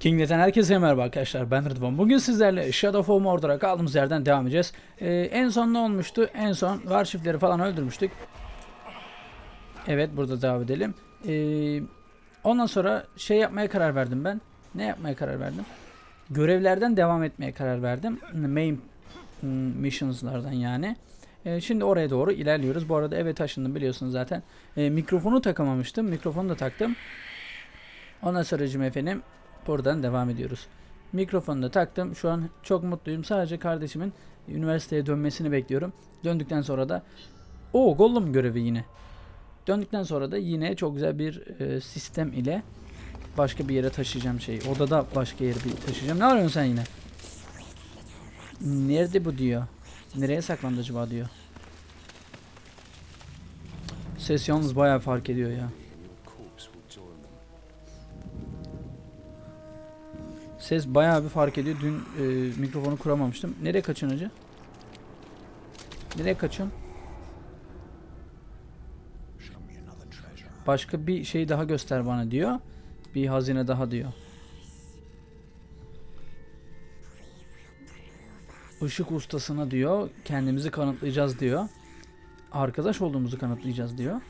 Kinglet'ten herkese merhaba arkadaşlar ben Rıdvan. Bugün sizlerle Shadow of Mordor'a kaldığımız yerden devam edeceğiz. Ee, en son ne olmuştu? En son Warship'leri falan öldürmüştük. Evet burada devam edelim. Ee, ondan sonra şey yapmaya karar verdim ben. Ne yapmaya karar verdim? Görevlerden devam etmeye karar verdim. Main hmm, missions'lardan yani. Ee, şimdi oraya doğru ilerliyoruz. Bu arada eve taşındım biliyorsunuz zaten. Ee, mikrofonu takamamıştım. Mikrofonu da taktım. Ondan sonra efendim buradan devam ediyoruz. Mikrofonu da taktım. Şu an çok mutluyum. Sadece kardeşimin üniversiteye dönmesini bekliyorum. Döndükten sonra da o Gollum görevi yine. Döndükten sonra da yine çok güzel bir e, sistem ile başka bir yere taşıyacağım şeyi. Odada başka yere bir taşıyacağım. Ne arıyorsun sen yine? Nerede bu diyor. Nereye saklandı acaba diyor. Ses yalnız bayağı fark ediyor ya. Ses bayağı bir fark ediyor. Dün e, mikrofonu kuramamıştım. Nereye kaçıyorsun hacı? Nereye kaçıyorsun? Başka bir şey daha göster bana diyor. Bir hazine daha diyor. Işık ustasına diyor. Kendimizi kanıtlayacağız diyor. Arkadaş olduğumuzu kanıtlayacağız diyor.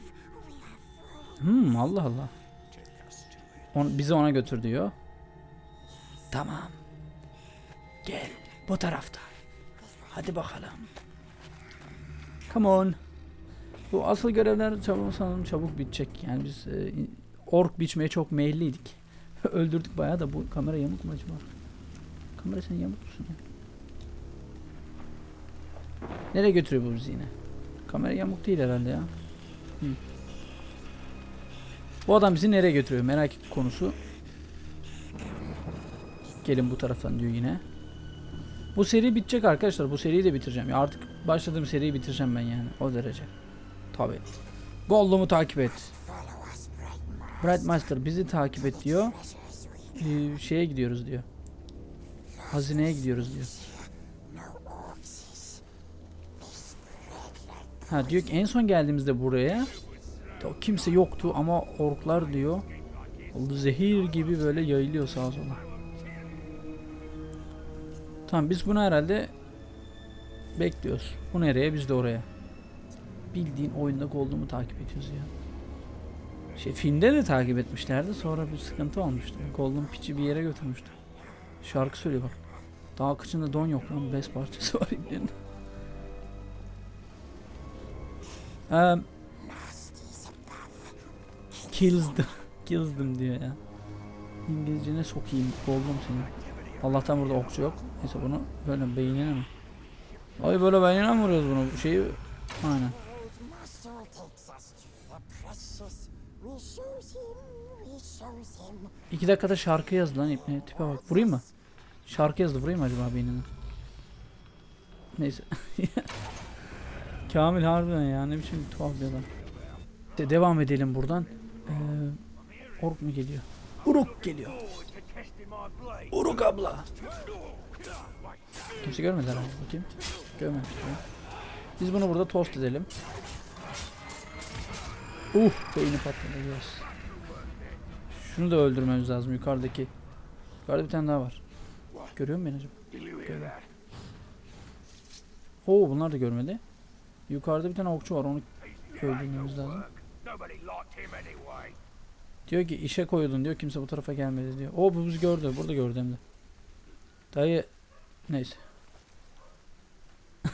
Hmm Allah Allah. On, bizi ona götür diyor. Tamam. Gel bu tarafta. Hadi bakalım. Come on. Bu asıl görevler çabuk sanırım çabuk bitecek. Yani biz e, ork biçmeye çok meyilliydik. Öldürdük bayağı da bu kamera yamuk mu acaba? Kamera sen yamuk musun ya? Nereye götürüyor bu bizi yine? Kamera yamuk değil herhalde ya. Hı. Bu adam bizi nereye götürüyor? Merak konusu. Gelin bu taraftan diyor yine. Bu seri bitecek arkadaşlar. Bu seriyi de bitireceğim. Ya artık başladığım seriyi bitireceğim ben yani. O derece. Tabi. Gollum'u takip et. Brightmaster bizi takip et diyor. Ee, şeye gidiyoruz diyor. Hazineye gidiyoruz diyor. Ha diyor ki en son geldiğimizde buraya kimse yoktu ama orklar diyor. Zehir gibi böyle yayılıyor sağa sola. Tamam biz bunu herhalde bekliyoruz. Bu nereye? Biz de oraya. Bildiğin oyunda Gollum'u takip ediyoruz ya. Şey filmde de takip etmişlerdi. Sonra bir sıkıntı olmuştu. Gollum piçi bir yere götürmüştü. Şarkı söylüyor bak. Dağ kıçında don yok lan. Bes parçası var ibnenin. Um, kills them. kills them diyor ya. İngilizce ne sokayım Gollum seni. Allah'tan burada okçu yok. Neyse bunu böyle beynine mi? Ay böyle beynine mi vuruyoruz bunu? Bu şeyi aynen. İki dakikada şarkı yazdı lan ipne. Tipe bak. Vurayım mı? Şarkı yazdı. Vurayım mı acaba beynine? Neyse. Kamil harbiden ya. Ne biçim tuhaf bir adam. De devam edelim buradan. Ee, Ork mu geliyor? Uruk geliyor. Uruk abla. Kimse görmedi herhalde. Bakayım. Görmemiş. Biz bunu burada tost edelim. Uh beyni patladı biraz. Şunu da öldürmemiz lazım yukarıdaki. Yukarıda bir tane daha var. Görüyor musun beni acaba? Görüyor. Bunlar da görmedi. Yukarıda bir tane okçu var onu öldürmemiz lazım. Diyor ki işe koyuldun diyor kimse bu tarafa gelmedi diyor. O bu bizi gördü burada gördü hem de. Dayı neyse.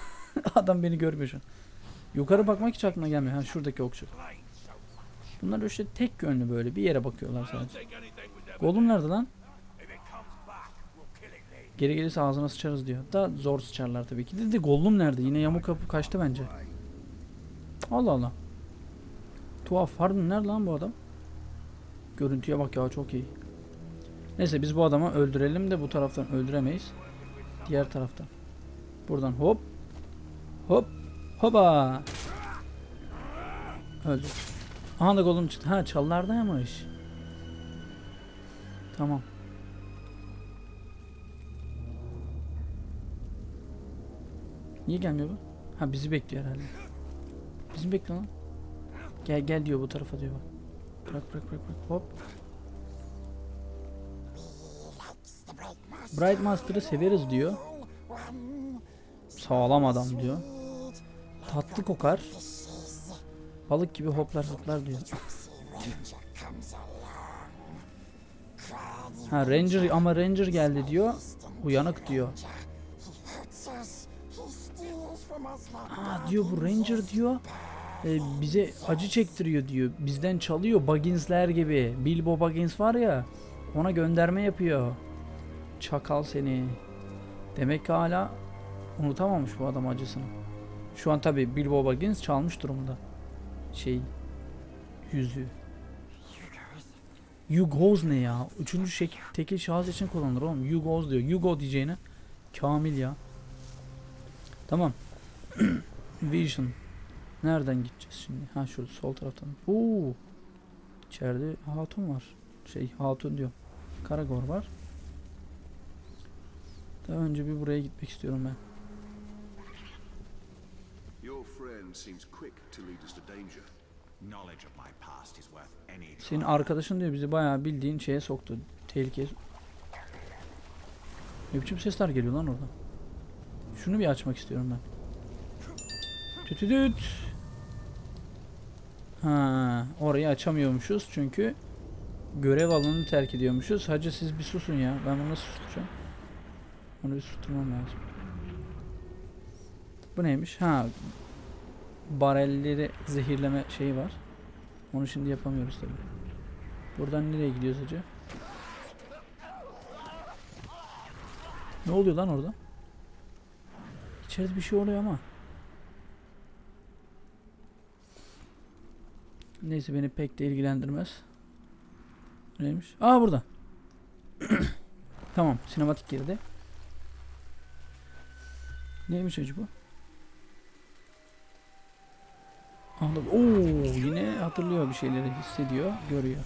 Adam beni görmüyor şu an. Yukarı bakmak hiç aklına gelmiyor. Ha şuradaki okçu. Bunlar işte tek yönlü böyle bir yere bakıyorlar sadece. Golum nerede lan? Geri gelirse ağzına sıçarız diyor. Da zor sıçarlar tabii ki. Dedi Gollum nerede? Yine yamuk kapı kaçtı bence. Allah Allah. Tuhaf. Harbiden nerede lan bu adam? Görüntüye bak ya çok iyi. Neyse biz bu adamı öldürelim de bu taraftan öldüremeyiz. Diğer taraftan. Buradan hop. Hop. Hoba. Öldü. Aha da golüm çıktı. Ha çallardaymış. Tamam. Niye gelmiyor bu? Ha bizi bekliyor herhalde. Bizi bekliyor lan? Gel gel diyor bu tarafa diyor bak. Bırak bırak bırak bırak. Hop. Bright Master'ı severiz diyor. Sağlam adam diyor. Tatlı kokar. Balık gibi hoplar zıplar diyor. Ha Ranger ama Ranger geldi diyor. Uyanık diyor. Aa diyor bu Ranger diyor. E, bize acı çektiriyor diyor. Bizden çalıyor Baggins'ler gibi. Bilbo Baggins var ya. Ona gönderme yapıyor. Çakal seni. Demek ki hala unutamamış bu adam acısını. Şu an tabi Bilbo Baggins çalmış durumda. Şey yüzüğü. You goes ne ya? Üçüncü şek tekil şahıs için kullanılır oğlum. You goes diyor. You go diyeceğine. Kamil ya. Tamam. Vision. Nereden gideceğiz şimdi? Ha şurada sol taraftan. Oo. İçeride hatun var. Şey hatun diyor. Karagor var. Daha önce bir buraya gitmek istiyorum ben. Your friend seems quick to lead us to danger. Knowledge of my past is worth any Senin arkadaşın diyor bizi bayağı bildiğin şeye soktu. Tehlikeye. Ne biçim sesler geliyor lan oradan. Şunu bir açmak istiyorum ben. Tütüdüt. Ha, orayı açamıyormuşuz çünkü görev alanını terk ediyormuşuz. Hacı siz bir susun ya. Ben bunu nasıl susturacağım? Onu bir susturmam lazım. Bu neymiş? Ha. Barelleri zehirleme şeyi var. Onu şimdi yapamıyoruz tabi. Buradan nereye gidiyoruz hacı? Ne oluyor lan orada? İçeride bir şey oluyor ama. Neyse beni pek de ilgilendirmez. Neymiş? Aa burada. tamam sinematik girdi. Neymiş acaba? Anladım. Oo yine hatırlıyor bir şeyleri hissediyor, görüyor.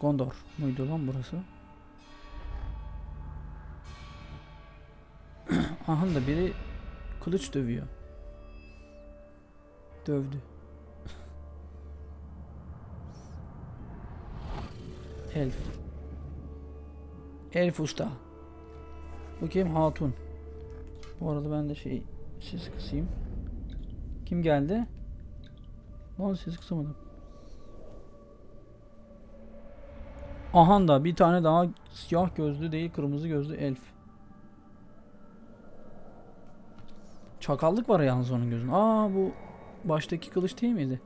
Gondor muydu lan burası? Aha da biri kılıç dövüyor. Dövdü. Elf. Elf usta. Bu kim? Hatun. Bu arada ben de şey ses kısayım. Kim geldi? Lan ses kısamadım. Aha da bir tane daha siyah gözlü değil kırmızı gözlü elf. Çakallık var yalnız onun gözünde. Aa bu baştaki kılıç değil miydi?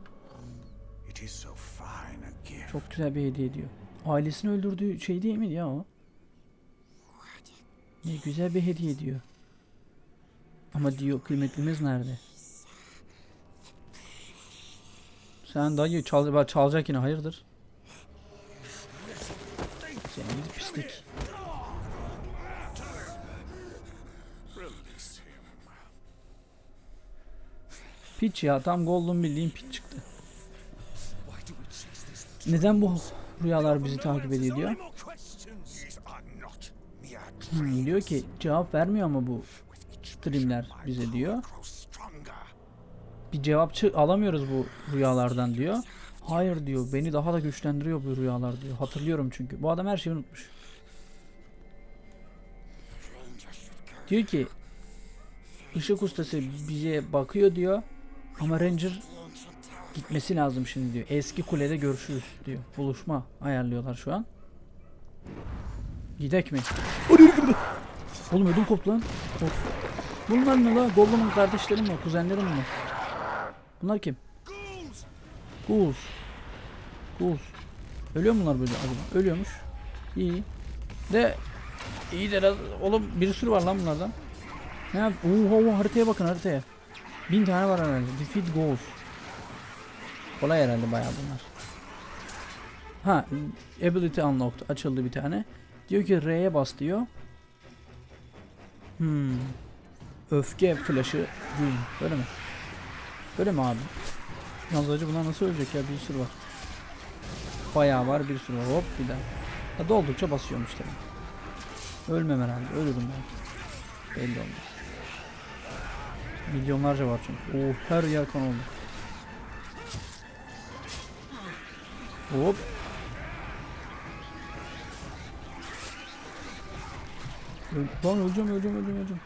Çok güzel bir hediye diyor. Ailesini öldürdüğü şey değil miydi ya o? Ne güzel bir hediye diyor. Ama diyor kıymetlimiz nerede? Sen dayı çal çalacak yine hayırdır? Sen gidi pislik. Piç ya tam Golden bildiğin piç çıktı. Neden bu rüyalar bizi takip ediyor diyor. Hmm, diyor ki cevap vermiyor ama bu streamler bize diyor. Bir cevapçı alamıyoruz bu rüyalardan diyor. Hayır diyor beni daha da güçlendiriyor bu rüyalar diyor. Hatırlıyorum çünkü. Bu adam her şeyi unutmuş. Diyor ki ışık ustası bize bakıyor diyor. Ama Ranger gitmesi lazım şimdi diyor. Eski kulede görüşürüz diyor. Buluşma ayarlıyorlar şu an. Gidek mi? Oğlum ödüm koptu lan. Of. Bunlar ne la? Gollum'un kardeşlerim mi? Kuzenlerim mi? Bunlar kim? Ghouls. Ghouls. Ölüyor mu bunlar böyle acaba? Ölüyormuş. İyi. De iyi de oğlum bir sürü var lan bunlardan. Ne yap? Oho haritaya bakın haritaya. Bin tane var herhalde. Defeat Ghouls. Kolay herhalde bayağı bunlar. Ha, ability unlocked açıldı bir tane. Diyor ki R'ye bas diyor. Hmm. Öfke flash'ı gün. Böyle mi? Böyle mi abi? Yalnız acı bunlar nasıl ölecek ya bir sürü var. Bayağı var bir sürü var. Hop bir daha. Ya doldukça basıyormuş tabii. Ölmem herhalde. Ölürüm belki. Belli olmaz. Milyonlarca var çünkü. Oh her yer kan oldu. Hop. Lan öleceğim öleceğim öleceğim öleceğim.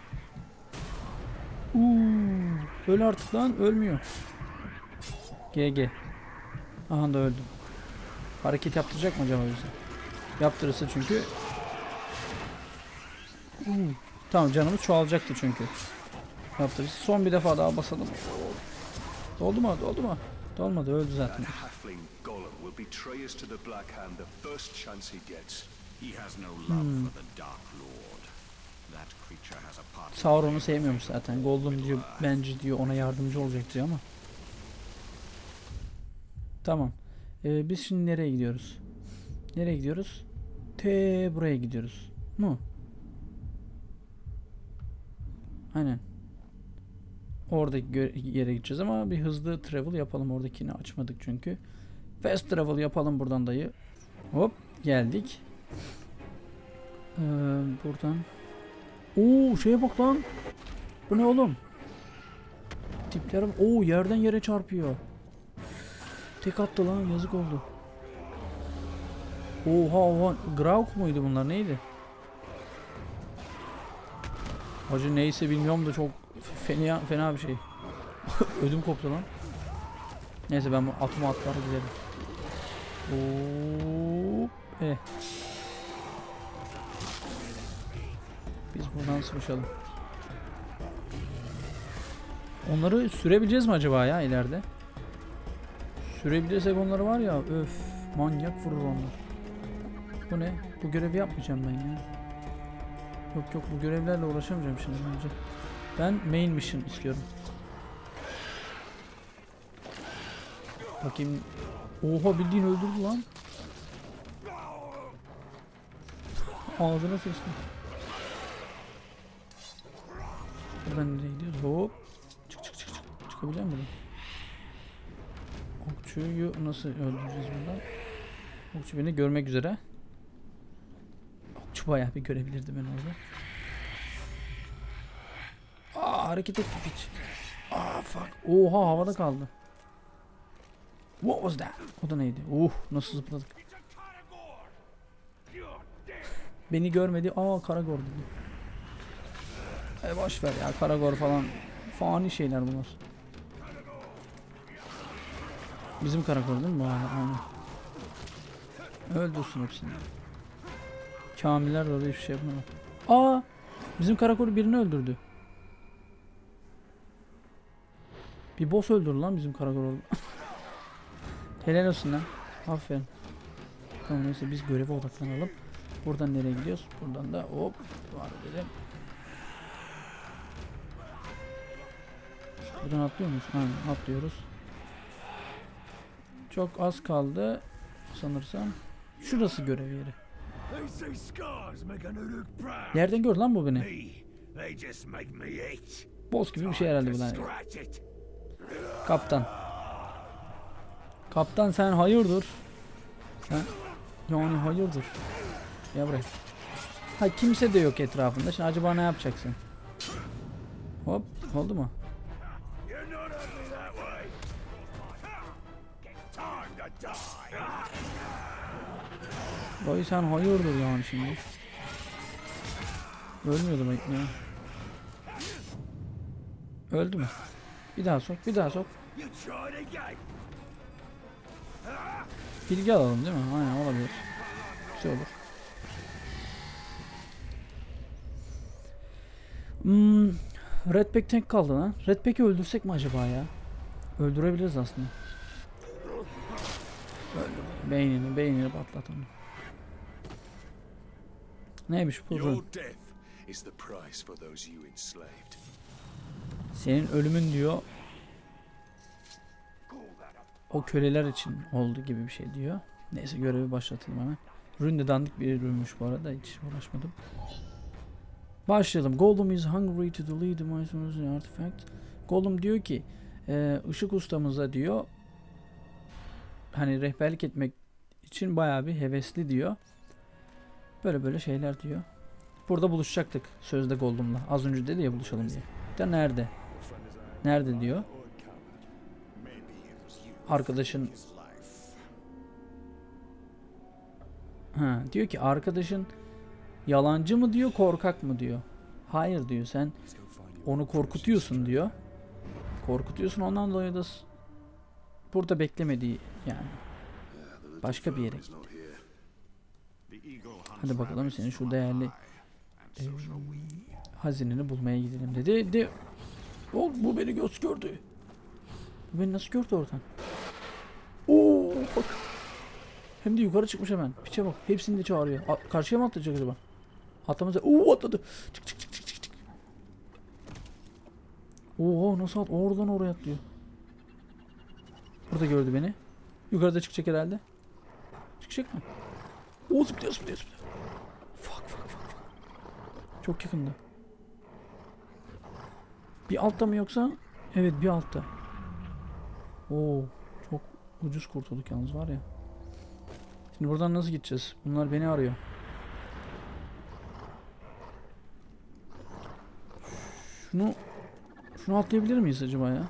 Uuu, öl artık lan ölmüyor. GG. Aha da öldüm. Hareket yaptıracak mı acaba bize? Yaptırırsa çünkü. Uuu. Tamam canımız çoğalacaktı çünkü. Yaptırırsa son bir defa daha basalım. Doldu mu? Doldu mu? Dolmadı öldü zaten. That halfling Gollum will betray us to the Black Hand the first chance he gets. He has no love for the Dark Lord. That creature has a part Sauron'u sevmiyormuş zaten. Gollum diyor bence diyor ona yardımcı olacak diyor ama. Tamam. Ee, biz şimdi nereye gidiyoruz? Nereye gidiyoruz? T buraya gidiyoruz. Mu? Aynen. Oradaki yere gideceğiz ama bir hızlı travel yapalım. Oradakini açmadık çünkü. Fast travel yapalım buradan dayı. Hop geldik. Ee, buradan Oo şeye bak lan. Bu ne oğlum? Tiplere bak. Oo yerden yere çarpıyor. Tek attı lan yazık oldu. Oha oha. Grauk muydu bunlar neydi? Hacı neyse bilmiyorum da çok fena, fena bir şey. Ödüm koptu lan. Neyse ben atımı atlar gidelim. Hop. Eh. Biz buradan sıvışalım. Onları sürebileceğiz mi acaba ya ileride? Sürebilirsek onları var ya öf manyak vurur onlar. Bu ne? Bu görevi yapmayacağım ben ya. Yok yok bu görevlerle uğraşamayacağım şimdi bence. Ben main mission istiyorum. Bakayım. Oha bildiğin öldürdü lan. Ağzına sıçtı. Buradan nereye gidiyoruz? Hop. Çık çık çık çık. Çıkabilecek miyim? Okçuyu nasıl öldüreceğiz buradan? Okçu beni görmek üzere. Okçu bayağı bir görebilirdi beni orada. Aa hareket etti piç. Aa fuck. Oha havada kaldı. What was that? O da neydi? Uh nasıl zıpladık. Beni görmedi. Aa Karagor dedi. E boş ver ya Karagor falan fani şeyler bunlar. Bizim Karagor değil mi bu? Aynen. Öldürsün hepsini. Kamiller de orada hiçbir şey yapmadı. Aa! Bizim Karagor birini öldürdü. Bir boss öldürdü lan bizim Karagor orada. Helal olsun lan. Aferin. Tamam neyse biz göreve odaklanalım. Buradan nereye gidiyoruz? Buradan da hop devam edelim. Buradan atlıyor muyuz? Aynen atlıyoruz. Çok az kaldı sanırsam. Şurası görev yeri. Nereden gördü lan bu beni? Boss gibi bir şey herhalde bu lan. Kaptan. Kaptan sen hayırdır? Sen yani hayırdır? Ya buraya. Ha kimse de yok etrafında. Şimdi acaba ne yapacaksın? Hop oldu mu? Dayı sen hayırdır yani şimdi. Ölmüyor demek. Öldü mü? Bir daha sok, bir daha sok. Bilgi alalım değil mi? Aynen olabilir. Güzel olur. Hmm, Redback tek kaldı lan. Redback'i öldürsek mi acaba ya? Öldürebiliriz aslında. Öldür. Beynini, beynini patlat onu. Neymiş bu? Senin ölümün diyor o köleler için oldu gibi bir şey diyor. Neyse görevi başlatalım hemen. Rune de dandik bir ürünmüş bu arada hiç uğraşmadım. Başlayalım. Gollum is hungry to delete the Mythos artifact. Gollum diyor ki e, ışık ustamıza diyor hani rehberlik etmek için bayağı bir hevesli diyor. Böyle böyle şeyler diyor. Burada buluşacaktık sözde Gollum'la. Az önce dedi ya buluşalım diye. De nerede? Nerede diyor. Arkadaşın ha, diyor ki arkadaşın Yalancı mı diyor, korkak mı diyor. Hayır diyor sen onu korkutuyorsun diyor. Korkutuyorsun ondan dolayı da burada beklemediği yani. Başka bir yere gitti. Hadi bakalım senin şu değerli we. hazineni bulmaya gidelim dedi. De o bu beni göz gördü. Bu beni nasıl gördü oradan? Oo bak. Hem de yukarı çıkmış hemen. Piçe bak. Hepsini de çağırıyor. A- karşıya mı atlayacak acaba? Atlamaz. Oo atladı. Çık çık çık çık çık. çık. Oha nasıl at? Oradan oraya atlıyor. Burada gördü beni. Yukarıda çıkacak herhalde. Çıkacak mı? Oo zıplıyor zıplıyor zıplıyor. Fuck fuck fuck. Çok yakında. Bir altta mı yoksa? Evet bir altta. Oo ucuz kurtulduk yalnız var ya. Şimdi buradan nasıl gideceğiz? Bunlar beni arıyor. Şunu şunu atlayabilir miyiz acaba ya?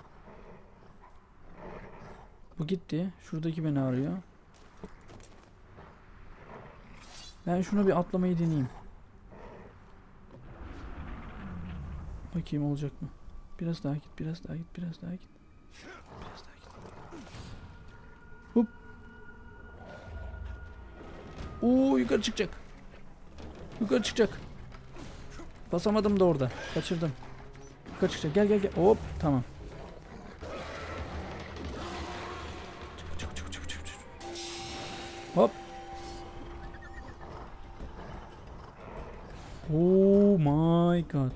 Bu gitti. Şuradaki beni arıyor. Ben şuna bir atlamayı deneyeyim. Bakayım olacak mı? Biraz daha git, biraz daha git, biraz daha git. Oo yukarı çıkacak. Yukarı çıkacak. Basamadım da orada. Kaçırdım. Yukarı çıkacak. Gel gel gel. Hop tamam. Çık. Hop. Oh my god.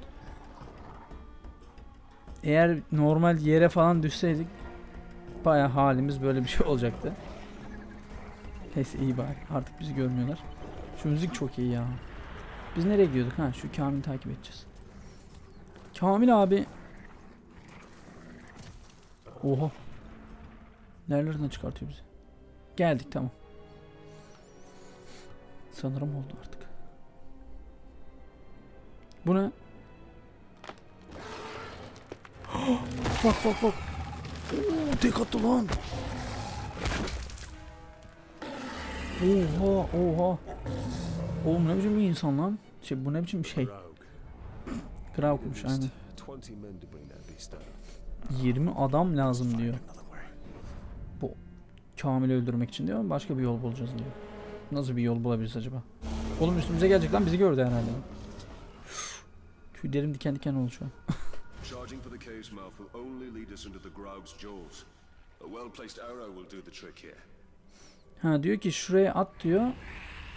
Eğer normal yere falan düşseydik baya halimiz böyle bir şey olacaktı. Neyse iyi bari. Artık bizi görmüyorlar. Şu müzik çok iyi ya. Biz nereye gidiyorduk ha? Şu Kamil'i takip edeceğiz. Kamil abi. Oha. Nerelerden çıkartıyor bizi? Geldik tamam. Sanırım oldu artık. Bu ne? bak bak bak. Oo, tek attı lan. Oha oha. Oğlum ne biçim bir insan lan? Şey bu ne biçim bir şey? Graukmuş aynen. 20 men to bring that beast down. 20 adam lazım diyor. Bu Kamil'i öldürmek için diyor. Başka bir yol bulacağız diyor. Nasıl bir yol bulabiliriz acaba? Oğlum üstümüze gelecek lan bizi gördü herhalde. Tüylerim diken diken oldu şu an. Charging for the cave's mouth will only lead us into the Graug's jaws. A well-placed arrow will do the trick here. Ha diyor ki şuraya at diyor.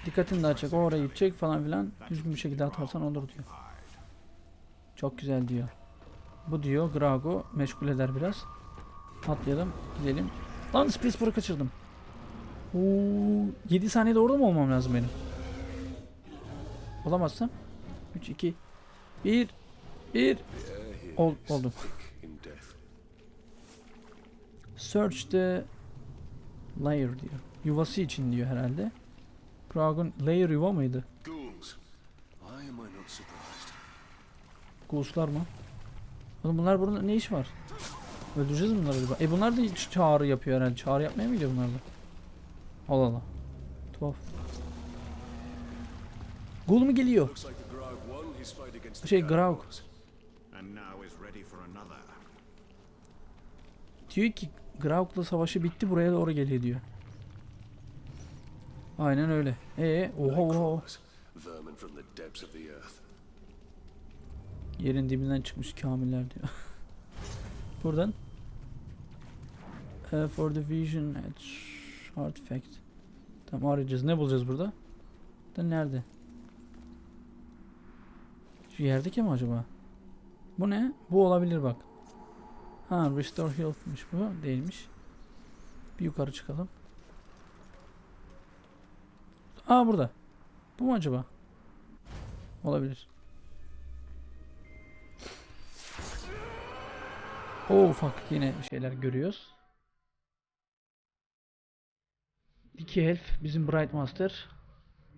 Dikkatini dağıtacak. O oraya gidecek falan filan. Düzgün bir şekilde atarsan olur diyor. Çok güzel diyor. Bu diyor Grago meşgul eder biraz. Atlayalım gidelim. Lan Space For'u kaçırdım. Oo, 7 saniyede orada mı olmam lazım benim? Olamazsam 3 2 1 1 The air here Ol, oldum. Search the layer diyor. Yuvası için diyor herhalde. Gragon layer yuva mıydı? Ghostlar mı? Oğlum bunlar burada ne iş var? Öldüreceğiz mi bunları acaba? E bunlar da hiç çağrı yapıyor herhalde. Çağrı yapmaya mı gidiyor bunlar da? Allah Allah. Tuhaf. Ghoul mu geliyor? Şey Graug. Diyor ki Graug'la savaşı bitti buraya doğru geliyor diyor. Aynen öyle. Ee, oha oha. Yerin dibinden çıkmış kamiller diyor. Buradan. Uh, for the vision at artifact. Tamam arayacağız. Ne bulacağız burada? Da nerede? Şu yerdeki mi acaba? Bu ne? Bu olabilir bak. Ha restore health'mış bu. Değilmiş. Bir yukarı çıkalım. Aa burada. Bu mu acaba? Olabilir. Oo ufak yine bir şeyler görüyoruz. İki elf bizim Bright Master.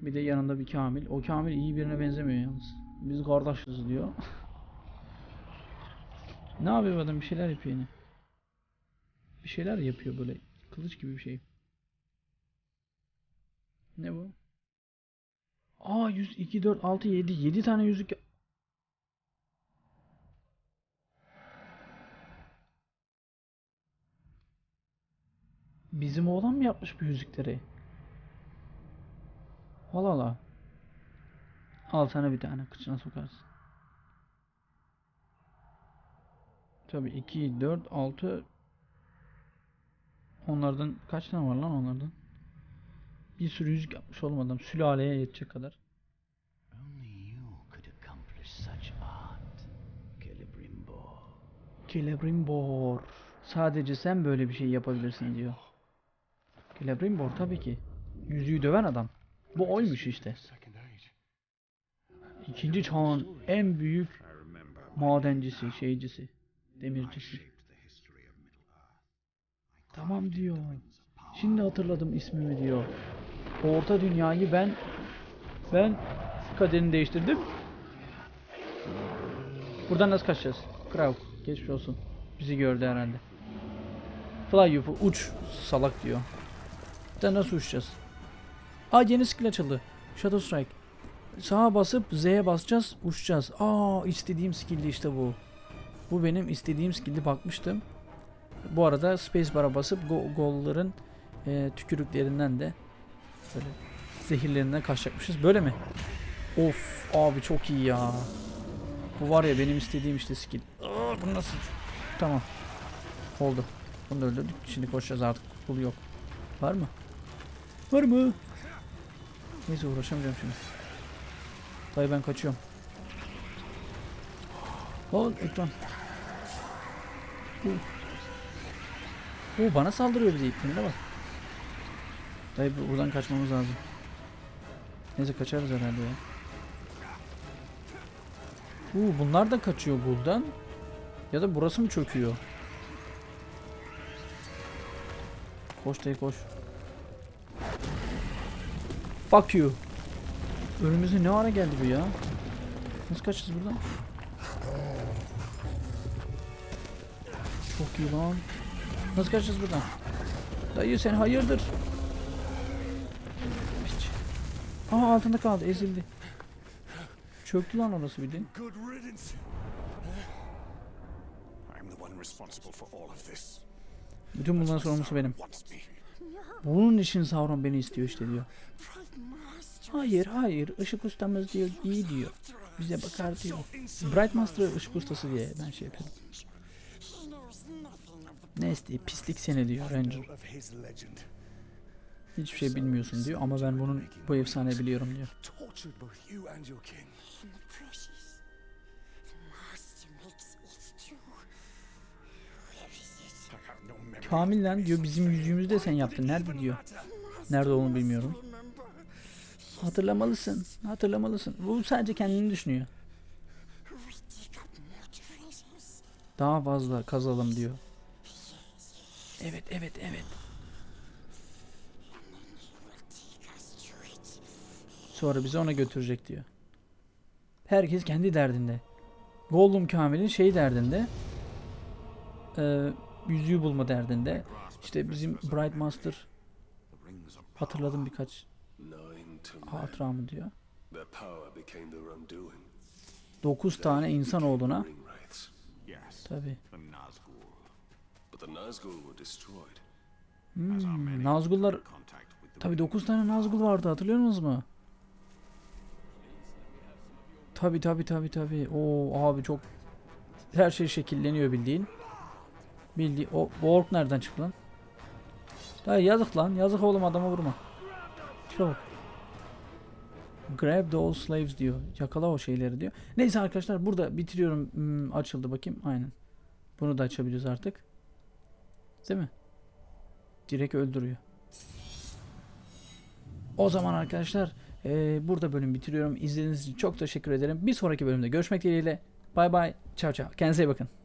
Bir de yanında bir Kamil. O Kamil iyi birine benzemiyor yalnız. Biz kardeşiz diyor. ne yapıyor adam? Bir şeyler yapıyor yine. Bir şeyler yapıyor böyle. Kılıç gibi bir şey. Ne bu? Aa 100, 2, 4, 6, 7. 7 tane yüzük. Bizim oğlan mı yapmış bu yüzükleri? Allah Allah. Al sana bir tane kıçına sokarsın. Tabii 2, 4, 6 Onlardan kaç tane var lan onlardan? Bir sürü yüzük yapmış olmadan sülaleye yetecek kadar. Only you could accomplish such art, Celebrimbor. Sadece sen böyle bir şey yapabilirsin diyor. Celebrimbor tabii ki. Yüzüğü döven adam. Bu oymuş işte. İkinci çağın en büyük madencisi, şeycisi, demircisi. Tamam diyor. Şimdi hatırladım ismimi diyor. Orta dünyayı ben ben kaderini değiştirdim. Buradan nasıl kaçacağız? Krauk geçmiş olsun. Bizi gördü herhalde. Fly UFO uç salak diyor. Sen nasıl uçacağız? Aa yeni skill açıldı. Shadow Strike. Sağa basıp Z'ye basacağız, uçacağız. Aa istediğim skill'di işte bu. Bu benim istediğim skill'di bakmıştım. Bu arada spacebar'a basıp go- golların e, tükürüklerinden de böyle zehirlerinden kaçacakmışız. Böyle mi? Of abi çok iyi ya. Bu var ya benim istediğim işte skill. Bu nasıl? Tamam. Oldu. Bunu öldürdük. Şimdi koşacağız artık. Kulu yok. Var mı? Var mı? Neyse uğraşamayacağım şimdi. Dayı ben kaçıyorum. Ol ekran. Oo bana saldırıyor bir de iplerine bak. Dayı bu- buradan kaçmamız lazım. Neyse kaçarız herhalde ya. Oo bunlar da kaçıyor buradan. Ya da burası mı çöküyor? Koş dayı koş. Fuck you. Önümüze ne ara geldi bu ya? Nasıl kaçacağız buradan? Çok iyi lan. Nasıl kaçacağız buradan? Dayı sen hayırdır? Aa altında kaldı ezildi. Çöktü lan orası bildiğin. Of this. Bütün bunların sorumlusu benim. Bunun için Sauron beni istiyor işte diyor. Hayır hayır ışık ustamız diyor iyi diyor. Bize bakar diyor. Bright Master ışık ustası diye ben şey yapıyorum. Ne istiyor? Pislik seni diyor Ranger. Hiçbir şey bilmiyorsun diyor ama ben bunun bu efsane biliyorum diyor. Tortured both you and your king. And the precious. The master makes it too. Where is it? I have no memory. Kamil lan diyor bizim yüzüğümüzü sen yaptın. Nerede diyor. Nerede olduğunu bilmiyorum. Hatırlamalısın. Hatırlamalısın. Bu sadece kendini düşünüyor. Daha fazla kazalım diyor. Evet evet evet. Take us to it. Sonra bizi ona götürecek diyor. Herkes kendi derdinde. Gollum Kamil'in şey derdinde. Ee, yüzüğü bulma derdinde. İşte bizim Bright Master hatırladım birkaç hatıramı diyor. 9 tane wraiths. yes, tabi. Hmm, Nazgullar tabi 9 tane Nazgul vardı hatırlıyor musunuz mu? Tabi tabi tabi tabi. Oo abi çok her şey şekilleniyor bildiğin. Bildiği o bu ork nereden çıktı lan? Dayı yazık lan. Yazık oğlum adama vurma. Çok. Grab those slaves diyor. Yakala o şeyleri diyor. Neyse arkadaşlar burada bitiriyorum. Hmm, açıldı bakayım. Aynen. Bunu da açabiliriz artık. Değil mi? Direkt öldürüyor. O zaman arkadaşlar eee, burada bölüm bitiriyorum. İzlediğiniz için çok teşekkür ederim. Bir sonraki bölümde görüşmek dileğiyle. Bay bay. Ciao ciao. Kendinize iyi bakın.